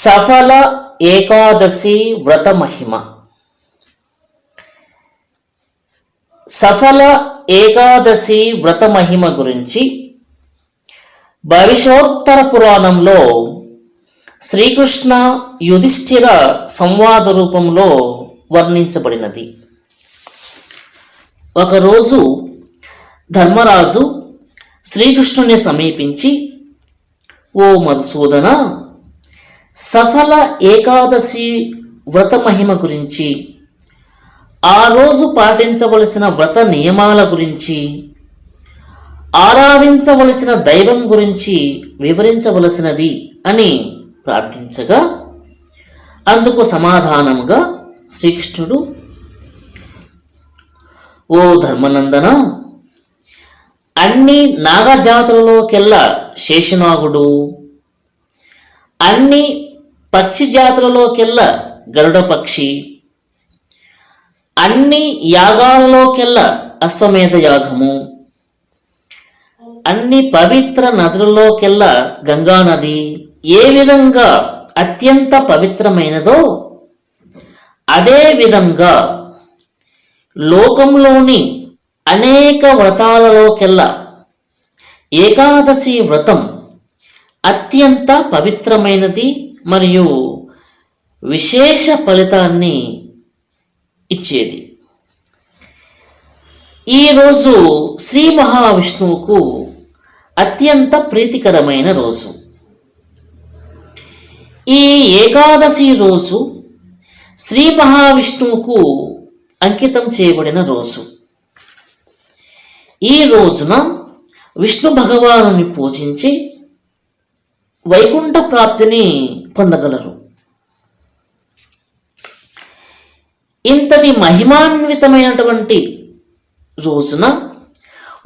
సఫల ఏకాదశి వ్రత మహిమ. సఫల ఏకాదశి వ్రత మహిమ గురించి భవిష్యోత్తర పురాణంలో శ్రీకృష్ణ యుధిష్ఠిర సంవాద రూపంలో వర్ణించబడినది. ఒకరోజు ధర్మరాజు శ్రీకృష్ణుని సమీపించి ఓ మధుసూదన సఫల ఏకాదశి వ్రత మహిమ గురించి ఆ రోజు పాటించవలసిన వ్రత నియమాల గురించి ఆరాధించవలసిన దైవం గురించి వివరించవలసినది అని ప్రార్థించగా అందుకు సమాధానంగా శ్రీకృష్ణుడు ఓ ధర్మనందన అన్ని నాగజాతులలోకెల్లా శేషనాగుడు అన్ని పక్షి జాతులలోకెల్లా గరుడ పక్షి అన్ని యాగాలలోకెల్లా అశ్వమేధ యాగము అన్ని పవిత్ర నదులలోకెల్లా గంగా నది ఏ విధంగా అత్యంత పవిత్రమైనదో అదే విధంగా లోకంలోని అనేక వ్రతాలలోకెల్లా ఏకాదశి వ్రతం అత్యంత పవిత్రమైనది మరియు విశేష ఫలితాన్ని ఇచ్చేది. ఈరోజు శ్రీ మహావిష్ణువుకు అత్యంత ప్రీతికరమైన రోజు. ఈ ఏకాదశి రోజు శ్రీ మహావిష్ణువుకు అంకితం చేయబడిన రోజు. ఈ రోజున విష్ణు భగవానుని పూజించి వైకుంఠ ప్రాప్తిని పొందగలరు. ఇంతటి మహిమాన్వితమైనటువంటి రోజున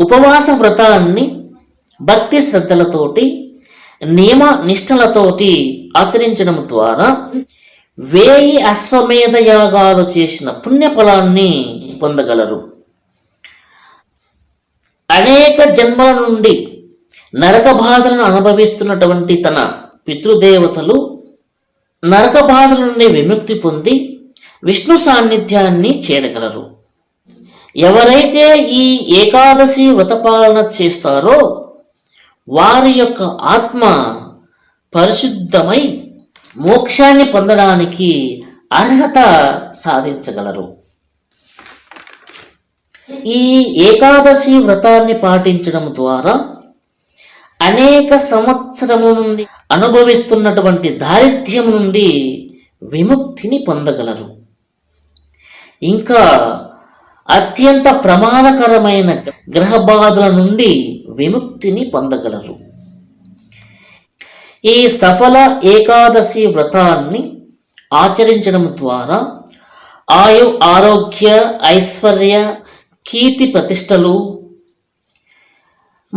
ఉపవాస వ్రతాన్ని భక్తి శ్రద్ధలతోటి నియమ నిష్టలతోటి ఆచరించడం ద్వారా వేయి అశ్వమేధ యాగాలు చేసిన పుణ్యఫలాన్ని పొందగలరు. అనేక జన్మల నుండి నరక బాధలను అనుభవిస్తున్నటువంటి తన పితృదేవతలు నరక బాధల నుండి విముక్తి పొంది విష్ణు సాన్నిధ్యాన్ని చేరగలరు. ఎవరైతే ఈ ఏకాదశి వ్రతపాలన చేస్తారో వారి యొక్క ఆత్మ పరిశుద్ధమై మోక్షాన్ని పొందడానికి అర్హత సాధించగలరు. ఈ ఏకాదశి వ్రతాన్ని పాటించడం ద్వారా అనేక సంవత్సరముల నుండి అనుభవిస్తున్నటువంటి దారిద్ర్యం నుండి విముక్తిని పొందగలరు. ఇంకా అత్యంత ప్రమాదకరమైన గ్రహ బాధల నుండి విముక్తిని పొందగలరు. ఈ సఫల ఏకాదశి వ్రతాన్ని ఆచరించడం ద్వారా ఆయు ఆరోగ్య ఐశ్వర్య కీర్తి ప్రతిష్టలు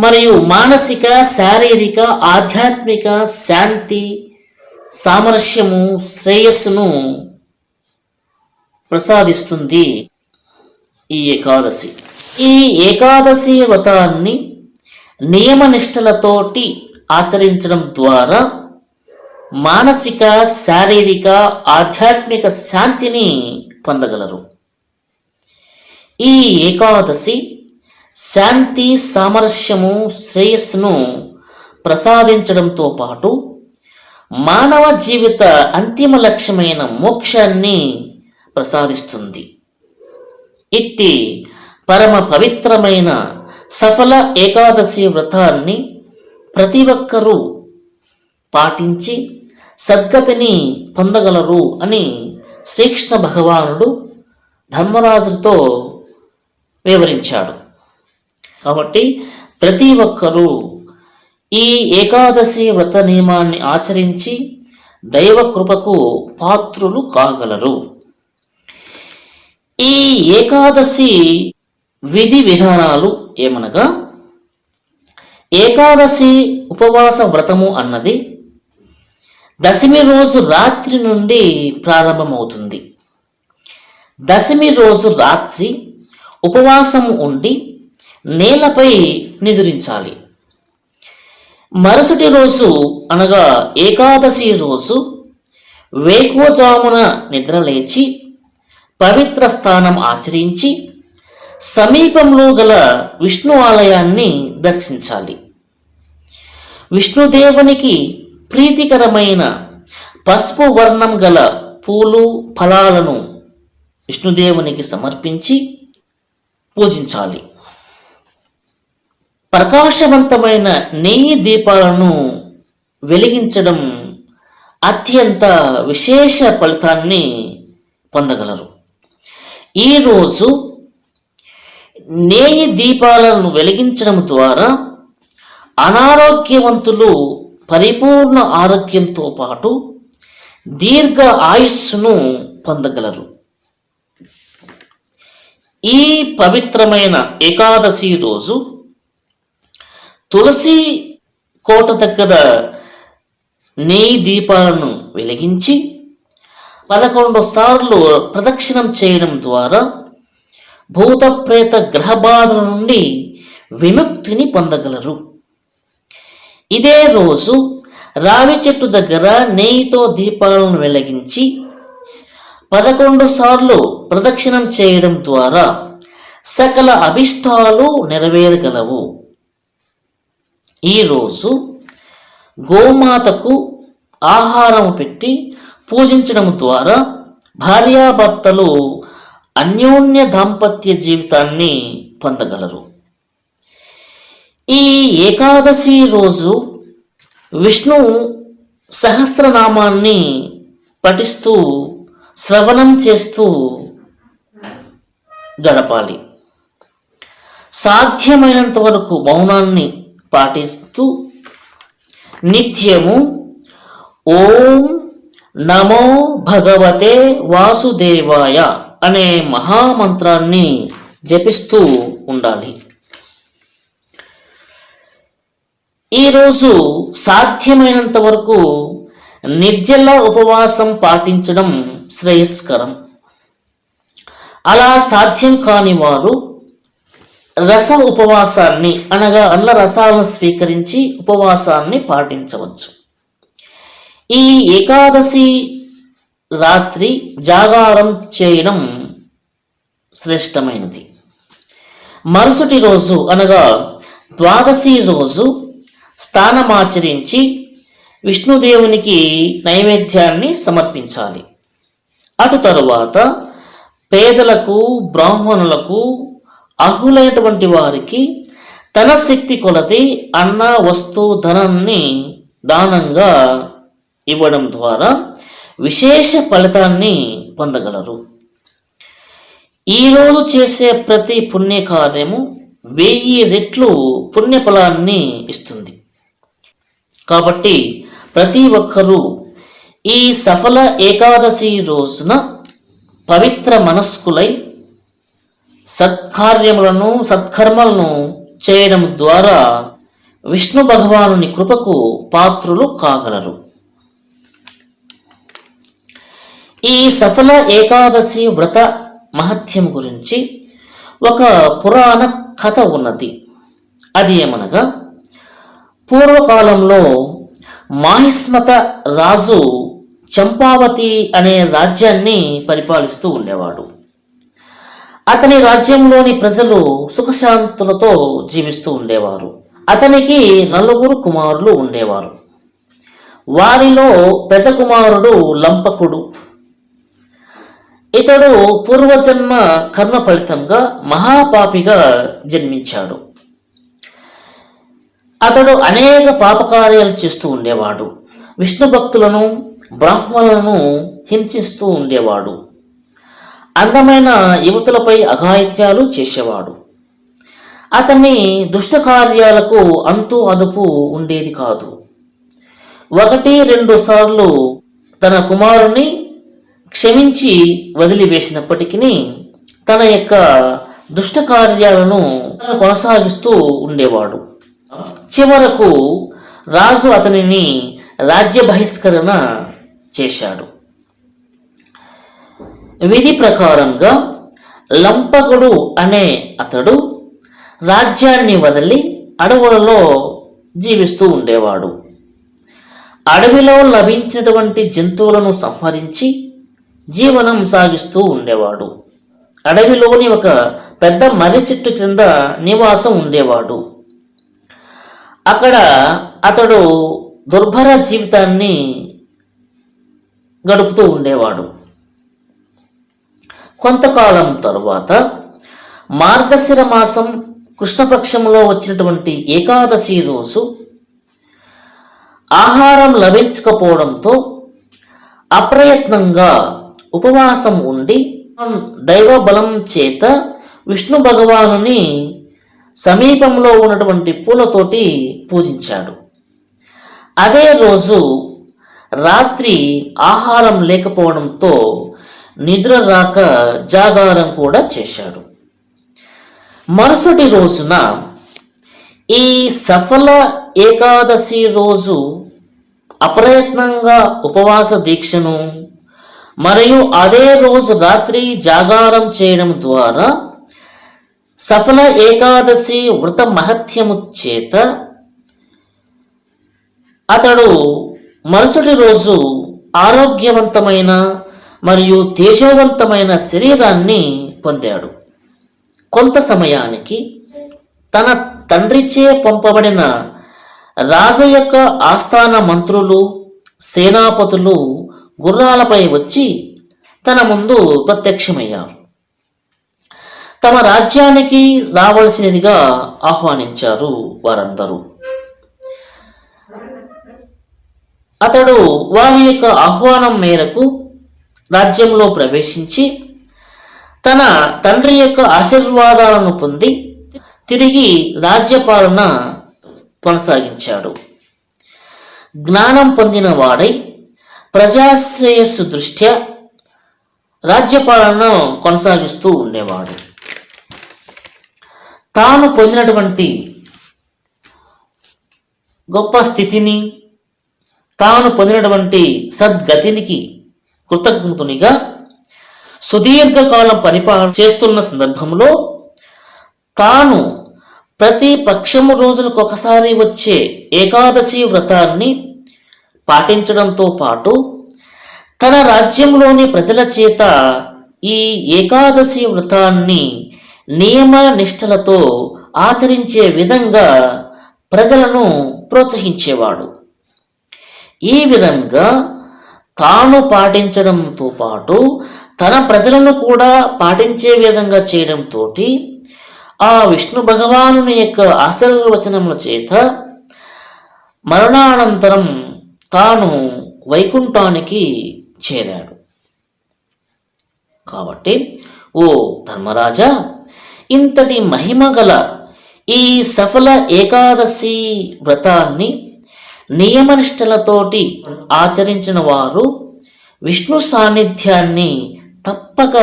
మరియు మానసిక శారీరక ఆధ్యాత్మిక శాంతి సామరస్యము శ్రేయస్సును ప్రసాదిస్తుంది ఈ ఏకాదశి. ఈ ఏకాదశి వ్రతాన్ని నియమనిష్టలతోటి ఆచరించడం ద్వారా మానసిక శారీరక ఆధ్యాత్మిక శాంతిని పొందగలరు. ఈ ఏకాదశి శాంతి సామరస్యము శ్రేయస్సును ప్రసాదించడంతో పాటు మానవ జీవిత అంతిమ లక్ష్యమైన మోక్షాన్ని ప్రసాదిస్తుంది. ఇట్టి పరమ పవిత్రమైన సఫల ఏకాదశి వ్రతాన్ని ప్రతి ఒక్కరూ పాటించి సద్గతిని పొందగలరు అని శ్రీకృష్ణ భగవానుడు ధర్మరాజుతో వివరించాడు. కాబట్టి ప్రతి ఒక్కరూ ఈ ఏకాదశి వ్రత నియమాన్ని ఆచరించి దైవ కృపకు పాత్రులు కాగలరు. ఈ ఏకాదశి విధి విధానాలు ఏమనగా ఏకాదశి ఉపవాస వ్రతము అన్నది దశమి రోజు రాత్రి నుండి ప్రారంభమవుతుంది. దశమి రోజు రాత్రి ఉపవాసము ఉండి నేలపై నిద్రించాలి. మరుసటి రోజు అనగా ఏకాదశి రోజు వేకువజామున నిద్రలేచి పవిత్ర స్థానం ఆచరించి సమీపంలో గల విష్ణు ఆలయాన్ని దర్శించాలి. విష్ణుదేవునికి ప్రీతికరమైన పసుపు వర్ణం గల పూలు ఫలాలను విష్ణుదేవునికి సమర్పించి పూజించాలి. ప్రకాశవంతమైన నెయ్యి దీపాలను వెలిగించడం అత్యంత విశేష ఫలితాన్ని పొందగలరు. ఈరోజు నేయి దీపాలను వెలిగించడం ద్వారా అనారోగ్యవంతులు పరిపూర్ణ ఆరోగ్యంతో పాటు దీర్ఘ ఆయుస్సును పొందగలరు. ఈ పవిత్రమైన ఏకాదశి రోజు తులసి కోట దగ్గర నెయ్యి దీపాలను వెలిగించి పదకొండు సార్లు ప్రదక్షిణం చేయడం ద్వారా భూత ప్రేత గ్రహ బాధల నుండి విముక్తిని పొందగలరు. ఇదే రోజు రావి చెట్టు దగ్గర నెయ్యితో దీపాలను వెలిగించి పదకొండు సార్లు ప్రదక్షిణం చేయడం ద్వారా సకల అభిష్టాలు నెరవేరగలవు. ఈరోజు గోమాతకు ఆహారం పెట్టి పూజించడం ద్వారా భార్యాభర్తలు అన్యోన్య దాంపత్య జీవితాన్ని పొందగలరు. ఈ ఏకాదశి రోజు విష్ణు సహస్రనామాన్ని పఠిస్తూ శ్రవణం చేస్తూ గడపాలి. సాధ్యమైనంత వరకు మౌనాన్ని పాటిస్తూ నిత్యము ఓం నమో భగవతే వాసుదేవాయ అనే మహామంత్రాన్ని జపిస్తూ ఉండాలి. ఈరోజు సాధ్యమైనంత వరకు నిర్జల ఉపవాసం పాటించడం శ్రేయస్కరం. అలా సాధ్యం కాని వారు రస ఉపవాసాన్ని అనగా అన్న రసాలను స్వీకరించి ఉపవాసాన్ని పాటించవచ్చు. ఈ ఏకాదశి రాత్రి జాగారం చేయడం శ్రేష్టమైనది. మరుసటి రోజు అనగా ద్వాదశి రోజు స్థానమాచరించి విష్ణుదేవునికి నైవేద్యాన్ని సమర్పించాలి. అటు తరువాత పేదలకు బ్రాహ్మణులకు అర్హులైనటువంటి వారికి తన శక్తి కొలది అన్న వస్తు ధనాన్ని దానంగా ఇవ్వడం ద్వారా విశేష ఫలితాన్ని పొందగలరు. ఈరోజు చేసే ప్రతి పుణ్యకార్యము వెయ్యి రెట్లు పుణ్యఫలాన్ని ఇస్తుంది. కాబట్టి ప్రతి ఒక్కరూ ఈ సఫల ఏకాదశి రోజున పవిత్ర మనస్కులై సత్కార్యములను సత్కర్మలను చేయడం ద్వారా విష్ణు భగవానుని కృపకు పాత్రులు కాగలరు. ఈ సఫల ఏకాదశి వ్రత మహత్యం గురించి ఒక పురాణ కథ ఉన్నది. అది ఏమనగా పూర్వకాలంలో మాహిస్మత రాజు చంపావతి అనే రాజ్యాన్ని పరిపాలిస్తూ ఉండేవాడు. అతని రాజ్యంలోని ప్రజలు సుఖశాంతులతో జీవిస్తూ ఉండేవారు. అతనికి నలుగురు కుమారులు ఉండేవారు. వారిలో పెద్ద కుమారుడు లంపకుడు. ఇతడు పూర్వజన్మ కర్మ ఫలితంగా మహాపాపిగా జన్మించాడు. అతడు అనేక పాపకార్యాలు చేస్తూ ఉండేవాడు. విష్ణు భక్తులను బ్రాహ్మణులను హింసిస్తూ ఉండేవాడు. అందమైన యువతులపై అఘాయిత్యాలు చేసేవాడు. అతని దుష్టకార్యాలకు అంతు అదుపు ఉండేది కాదు. ఒకటి రెండు సార్లు తన కుమారుని క్షమించి వదిలివేసినప్పటికీ తన యొక్క దుష్టకార్యాలను కొనసాగిస్తూ ఉండేవాడు. చివరకు రాజు అతనిని రాజ్య బహిష్కరణ చేశాడు. విధి ప్రకారంగా లంపకుడు అనే అతడు రాజ్యాన్ని వదిలి అడవులలో జీవిస్తూ ఉండేవాడు. అడవిలో లభించినటువంటి జంతువులను సంహరించి జీవనం సాగిస్తూ ఉండేవాడు. అడవిలోని ఒక పెద్ద మర్రి చెట్టు క్రింద నివాసం ఉండేవాడు. అక్కడ అతడు దుర్భర జీవితాన్ని గడుపుతూ ఉండేవాడు. కొంతకాలం తరువాత మార్గశిర మాసం కృష్ణపక్షంలో వచ్చినటువంటి ఏకాదశి రోజు ఆహారం లభించకపోవడంతో అప్రయత్నంగా ఉపవాసం ఉండి దైవ బలం చేత విష్ణు భగవానుని సమీపంలో ఉన్నటువంటి పూలతోటి పూజించాడు. అదే రోజు రాత్రి ఆహారం లేకపోవడంతో నిద్ర రాక జాగారం కూడా చేశాడు. మరుసటి రోజున ఈ సఫల ఏకాదశి రోజు అప్రయత్నంగా ఉపవాస దీక్షను మరియు అదే రోజు రాత్రి జాగారం చేయడం ద్వారా సఫల ఏకాదశి వ్రత మహత్యము చేత అతడు మరుసటి రోజు ఆరోగ్యవంతమైన మరియు తేజోవంతమైన శరీరాన్ని పొందాడు. కొంత సమయానికి తన తండ్రిచే పంపబడిన రాజ యొక్క ఆస్థాన మంత్రులు సేనాపతులు గుర్రాలపై వచ్చి తన ముందు ప్రత్యక్షమయ్యారు. తమ రాజ్యానికి రావలసినదిగా ఆహ్వానించారు వారందరూ. అతడు వారి యొక్క ఆహ్వానం మేరకు రాజ్యంలో ప్రవేశించి తన తండ్రి యొక్క ఆశీర్వాదాలను పొంది తిరిగి రాజ్యపాలన కొనసాగించాడు. జ్ఞానం పొందిన వాడై ప్రజాశ్రేయస్సు దృష్ట్యా రాజ్యపాలన కొనసాగిస్తూ ఉండేవాడు. తాను పొందినటువంటి గొప్ప స్థితిని తాను పొందినటువంటి సద్గతినికి కృతజ్ఞతునిగా సుదీర్ఘకాలం పరిపాలన చేస్తున్న సందర్భంలో తాను ప్రతి పక్షము రోజులకు ఒకసారి వచ్చే ఏకాదశి వ్రతాన్ని పాటించడంతో పాటు తన రాజ్యంలోని ప్రజల చేత ఈ ఏకాదశి వ్రతాన్ని నియమ నిష్టలతో ఆచరించే విధంగా ప్రజలను ప్రోత్సహించేవాడు. ఈ విధంగా తాను పాటించడంతో పాటు తన ప్రజలను కూడా పాటించే విధంగా చేయడంతో ఆ విష్ణు భగవానుని యొక్క ఆశీర్వచనముల చేత మరణానంతరం తాను వైకుంఠానికి చేరాడు. కాబట్టి ఓ ధర్మరాజా ఇంతటి మహిమ గల ఈ సఫల ఏకాదశి వ్రతాన్ని నియమనిష్టలతోటి ఆచరించిన వారు విష్ణు సాన్నిధ్యాన్ని తప్పక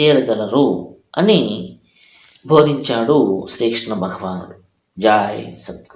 చేరగలరు అని బోధించాడు శ్రీకృష్ణ భగవానుడు. జాయ్ సద్గురు.